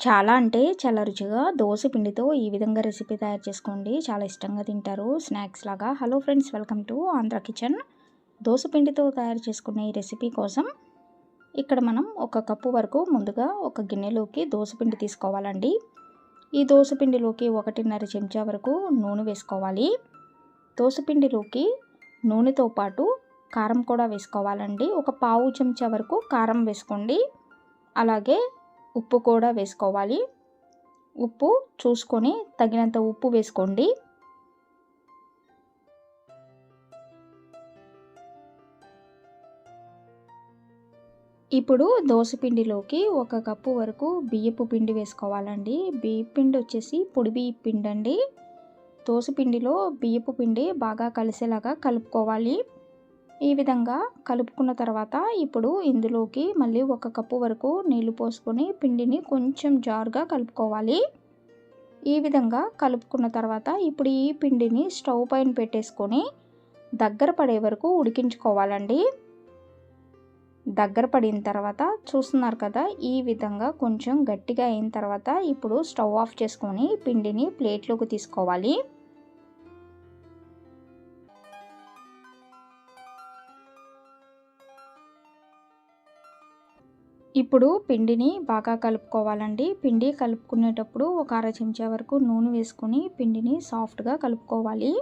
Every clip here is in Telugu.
చాలా అంటే చాలా రుచిగా దోశ పిండితో ఈ విధంగా రెసిపీ తయారు చేసుకోండి. చాలా ఇష్టంగా తింటారు. స్నాక్స్ లాగా. Hello friends welcome to Andhra kitchen dosa పిండితో తయారు చేసుకునే ఈ రెసిపీ కోసం ఇక్కడ మనం ఒక కప్పు వరకు ముందుగా ఒక గిన్నెలోకి దోశ పిండి తీసుకోవాలండి. ఈ దోశ పిండిలోకి ఒకటిన్నర చెంచా వరకు నూనె వేసుకోవాలి. దోశ పిండిలోకి నూనెతో పాటు కారం కూడా వేసుకోవాలండి. ఒక పావు చెంచా వరకు కారం వేసుకోండి. అలాగే ఉప్పు కూడా వేసుకోవాలి. ఉప్పు చూసుకొని తగినంత ఉప్పు వేసుకోండి. ఇప్పుడు పిండిలోకి ఒక కప్పు వరకు బియ్యపు పిండి వేసుకోవాలండి. బియ్యపు పిండి వచ్చేసి పొడి బియ్యపు పిండి అండి పిండిలో బియ్యపు పిండి బాగా కలిసేలాగా కలుపుకోవాలి. ఈ విధంగా కలుపుకున్న తర్వాత ఇప్పుడు ఇందులోకి మళ్ళీ ఒక కప్పు వరకు నీళ్ళు పోసుకొని పిండిని కొంచెం జారుగా కలుపుకోవాలి. ఈ విధంగా కలుపుకున్న తర్వాత ఇప్పుడు ఈ పిండిని స్టవ్ పైన పెట్టేసుకొని దగ్గర పడే వరకు ఉడికించుకోవాలండి. దగ్గర పడిన తర్వాత చూస్తున్నారు కదా ఈ విధంగా కొంచెం గట్టిగా అయిన తర్వాత ఇప్పుడు స్టవ్ ఆఫ్ చేసుకొని పిండిని ప్లేట్లోకి తీసుకోవాలి. ఇప్పుడు పిండిని బాగా కలుపుకోవాలండి. పిండి కలుపుకునేటప్పుడు ఒక అర చెంచా వరకు నూనె వేసుకొని పిండిని సాఫ్ట్గా కలుపుకోవాలి.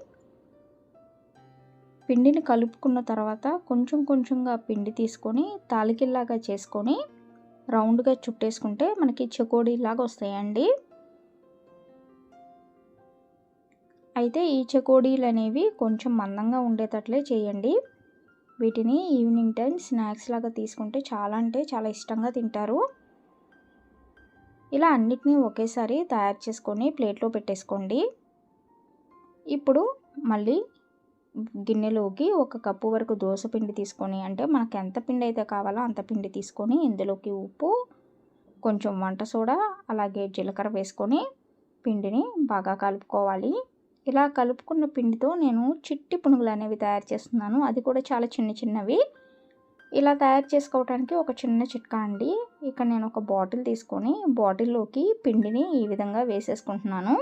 పిండిని కలుపుకున్న తర్వాత కొంచెం కొంచెంగా పిండి తీసుకొని తాలికిల్లాగా చేసుకొని రౌండ్గా చుట్టేసుకుంటే మనకి చెకోడీలాగా వస్తాయండి. అయితే ఈ చెకోడీలు అనేవి కొంచెం మందంగా ఉండేటట్లే చేయండి. వీటిని ఈవినింగ్ టైం స్నాక్స్ లాగా తీసుకుంటే చాలా అంటే చాలా ఇష్టంగా తింటారు. ఇలా అన్నిటినీ ఒకేసారి తయారు చేసుకొని ప్లేట్లో పెట్టేసుకోండి. ఇప్పుడు మళ్ళీ గిన్నెలోకి ఒక కప్పు వరకు దోశ పిండి తీసుకొని అంటే మనకు ఎంత పిండి అయితే కావాలో అంత పిండి తీసుకొని ఇందులోకి ఉప్పు కొంచెం వంట సోడా అలాగే జీలకర్ర వేసుకొని పిండిని బాగా కలుపుకోవాలి. ఇలా కలుపుకున్న పిండితో నేను చిట్టి పునుగులు అనేవి తయారు చేస్తున్నాను. అది కూడా చాలా చిన్న చిన్నవి. ఇలా తయారు చేసుకోవడానికి ఒక చిన్న చిట్కా అండి. ఇక్కడ నేను ఒక బాటిల్ తీసుకొని బాటిల్లోకి పిండిని ఈ విధంగా వేసేసుకుంటున్నాను.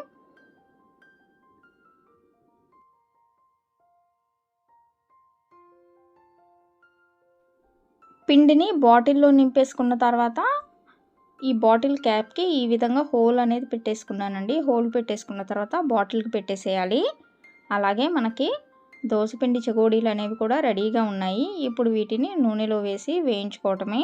పిండిని బాటిల్లో నింపేసుకున్న తర్వాత ఈ బాటిల్ క్యాప్కి ఈ విధంగా హోల్ అనేది పెట్టేసుకున్నానండి. హోల్ పెట్టేసుకున్న తర్వాత బాటిల్కి పెట్టేసేయాలి. అలాగే మనకి దోసపిండి చెగోడీలు అనేవి కూడా రెడీగా ఉన్నాయి. ఇప్పుడు వీటిని నూనెలో వేసి వేయించుకోవటమే.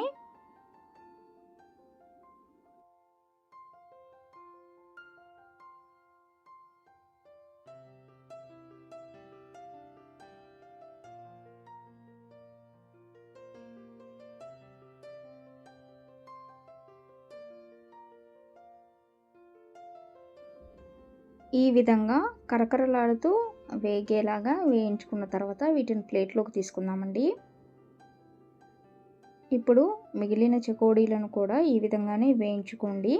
ఈ విధంగా కరకరలాడుతూ వేగేలాగా వేయించుకున్న తర్వాత వీటిని ప్లేట్లోకి తీసుకుందామండి. ఇప్పుడు మిగిలిన చకోడీలను కూడా ఈ విధంగానే వేయించుకోండి.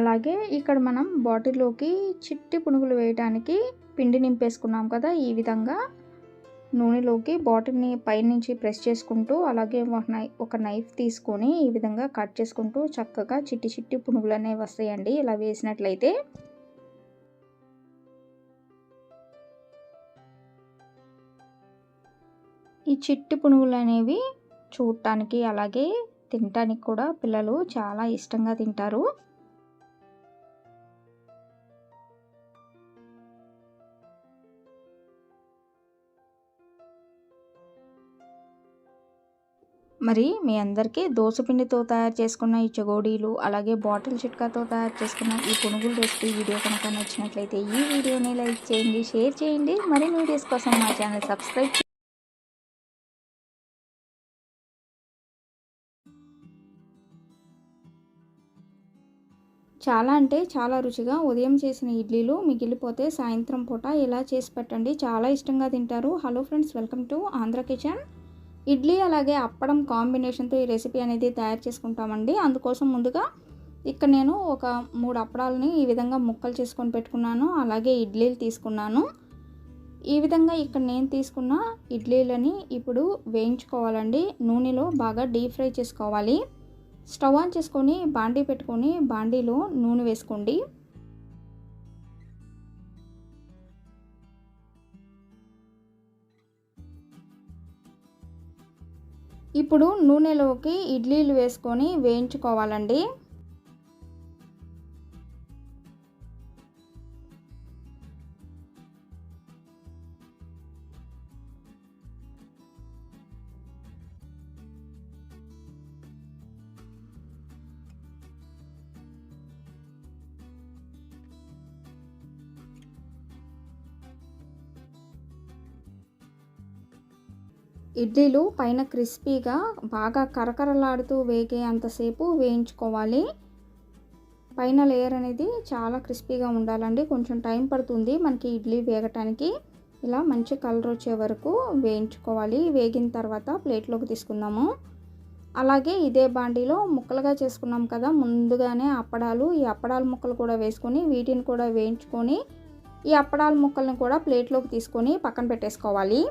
అలాగే ఇక్కడ మనం బాటిల్లోకి చిట్టి పునుగులు వేయడానికి పిండి నింపేసుకున్నాం కదా ఈ విధంగా. నూనెలోకి బాటిల్ని పైనుంచి ప్రెస్ చేసుకుంటూ అలాగే ఒక నైఫ్ తీసుకొని ఈ విధంగా కట్ చేసుకుంటూ చక్కగా చిట్టి చిట్టి పునుగులు అనేవి వస్తాయండి ఇలా వేసినట్లయితే. ఈ చిట్టి పునుగులు అనేవి చూడటానికి అలాగే తినటానికి కూడా పిల్లలు చాలా ఇష్టంగా తింటారు. మరి మీ అందరికీ దోసపిండితో తయారు చేసుకున్న ఈ చెగోడీలు అలాగే బాటిల్ చిట్కాతో తయారు చేసుకున్న ఈ పునుగులు రెసిపీ వీడియో కనుక నచ్చినట్లయితే ఈ వీడియోని లైక్ చేయండి షేర్ చేయండి. మరిన్ని వీడియోస్ కోసం మా ఛానల్ సబ్స్క్రైబ్ చాలా అంటే చాలా రుచిగా ఉదయం చేసిన ఇడ్లీలు మిగిలిపోతే సాయంత్రం పూట ఇలా చేసి పెట్టండి. చాలా ఇష్టంగా తింటారు. Hello friends welcome to Andhra kitchen idli అలాగే అప్పడం కాంబినేషన్తో ఈ రెసిపీ అనేది తయారు చేసుకుంటామండి. అందుకోసం ముందుగా ఇక్కడ నేను ఒక మూడు అప్పడాలని ఈ విధంగా ముక్కలు చేసుకొని పెట్టుకున్నాను. అలాగే ఇడ్లీలు తీసుకున్నాను. ఈ విధంగా ఇక్కడ నేను తీసుకున్న ఇడ్లీలని ఇప్పుడు వేయించుకోవాలండి. నూనెలో బాగా డీప్ ఫ్రై చేసుకోవాలి. స్టవ్ ఆన్ చేసుకొని బాండీ పెట్టుకొని బాండీలో నూనె వేసుకోండి. ఇప్పుడు నూనెలోకి ఇడ్లీలు వేసుకొని వేయించుకోవాలండి. ఇడ్లీలు పైన క్రిస్పీగా బాగా కరకరలాడుతూ వేగే అంతసేపు వేయించుకోవాలి. పైన లేయర్ అనేది చాలా క్రిస్పీగా ఉండాలండి. కొంచెం టైం పడుతుంది మనకి ఇడ్లీ వేగటానికి. ఇలా మంచి కలర్ వచ్చే వరకు వేయించుకోవాలి. వేగిన తర్వాత ప్లేట్లోకి తీసుకుందాము. అలాగే ఇదే బాండీలో ముక్కలుగా చేసుకున్నాం కదా ముందుగానే అప్పడాలు ఈ అప్పడాల ముక్కలు కూడా వేసుకొని వీటిని కూడా వేయించుకొని ఈ అప్పడాల ముక్కల్ని కూడా ప్లేట్లోకి తీసుకొని పక్కన పెట్టేసుకోవాలి.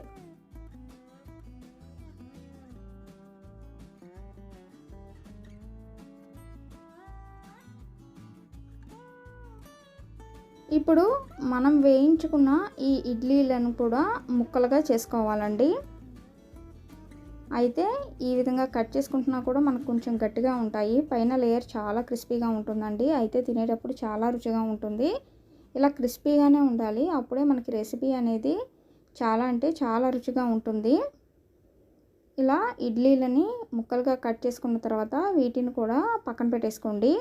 ఇప్పుడు మనం వేయించుకున్న ఈ ఇడ్లీలను కూడా ముక్కలుగా చేసుకోవాలండి. అయితే ఈ విధంగా కట్ చేసుకుంటున్నా కూడా మనకు కొంచెం గట్టిగా ఉంటాయి. పైన లేయర్ చాలా క్రిస్పీగా ఉంటుందండి. అయితే తినేటప్పుడు చాలా రుచిగా ఉంటుంది. ఇలా క్రిస్పీగానే ఉండాలి. అప్పుడే మనకి రెసిపీ అనేది చాలా అంటే చాలా రుచిగా ఉంటుంది. ఇలా ఇడ్లీలని ముక్కలుగా కట్ చేసుకున్న తర్వాత వీటిని కూడా పక్కన పెట్టేసుకోండి.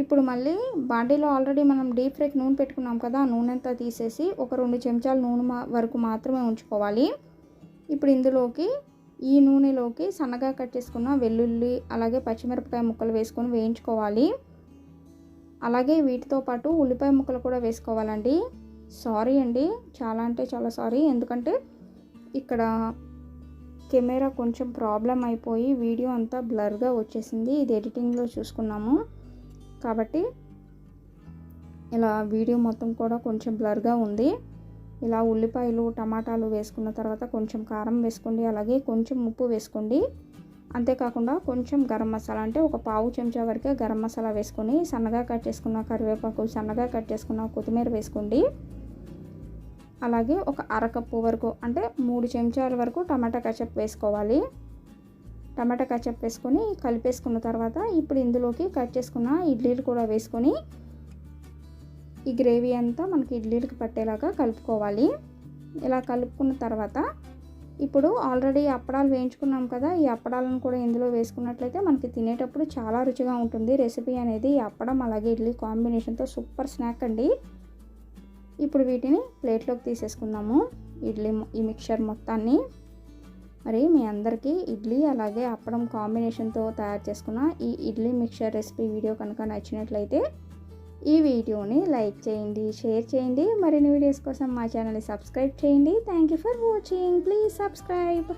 ఇప్పుడు మళ్ళీ బాండీలో ఆల్రెడీ మనం డీప్ ఫ్రైకి నూనె పెట్టుకున్నాం కదా ఆ నూనె అంతా తీసేసి ఒక రెండు చెంచాల నూనె వరకు మాత్రమే ఉంచుకోవాలి. ఇప్పుడు ఇందులోకి ఈ నూనెలోకి సన్నగా కట్ చేసుకున్న వెల్లుల్లి అలాగే పచ్చిమిరపకాయ ముక్కలు వేసుకొని వేయించుకోవాలి. అలాగే వీటితో పాటు ఉల్లిపాయ ముక్కలు కూడా వేసుకోవాలండి. సారీ అండి చాలా అంటే చాలా సారీ. ఎందుకంటే ఇక్కడ కెమెరా కొంచెం ప్రాబ్లం అయిపోయి వీడియో అంతా బ్లర్గా వచ్చేసింది. ఇది ఎడిటింగ్లో చూసుకున్నాము. కాబట్టి ఇలా వీడియో మొత్తం కూడా కొంచెం బ్లర్గా ఉంది. ఇలా ఉల్లిపాయలు టమాటాలు వేసుకున్న తర్వాత కొంచెం కారం వేసుకోండి అలాగే కొంచెం ఉప్పు వేసుకోండి. అంతేకాకుండా కొంచెం గరం మసాలా అంటే ఒక పావు చెంచా వరకే గరం మసాలా వేసుకొని సన్నగా కట్ చేసుకున్న కరివేపాకు సన్నగా కట్ చేసుకున్న కొత్తిమీర వేసుకోండి. అలాగే ఒక అరకప్పు వరకు అంటే మూడు చెంచాల వరకు టమాటా కచప్ వేసుకోవాలి. టమాటా కచ్చప్ వేసుకొని కలిపేసుకున్న తర్వాత ఇప్పుడు ఇందులోకి కట్ చేసుకున్న ఇడ్లీలు కూడా వేసుకొని ఈ గ్రేవీ అంతా మనకి ఇడ్లీలకు పట్టేలాగా కలుపుకోవాలి. ఇలా కలుపుకున్న తర్వాత ఇప్పుడు ఆల్రెడీ అప్పడాలు వేయించుకున్నాం కదా ఈ అప్పడాలను కూడా ఇందులో వేసుకున్నట్లయితే మనకి తినేటప్పుడు చాలా రుచిగా ఉంటుంది. రెసిపీ అనేది అప్పడం అలాగే ఇడ్లీ కాంబినేషన్తో సూపర్ స్నాక్ అండి. ఇప్పుడు వీటిని ప్లేట్లోకి తీసేసుకుందాము. ఇడ్లీ ఈ మిక్చర్ మొత్తాన్ని మరి మీ అందరికీ ఇడ్లీ అలాగే అప్పడం కాంబినేషన్తో తయారు చేసుకున్న ఈ ఇడ్లీ మిక్చర్ రెసిపీ వీడియో కనుక నచ్చినట్లయితే ఈ వీడియోని లైక్ చేయండి షేర్ చేయండి. మరిన్ని వీడియోస్ కోసం మా ఛానల్ని సబ్స్క్రైబ్ చేయండి. Thank you for watching. Please subscribe.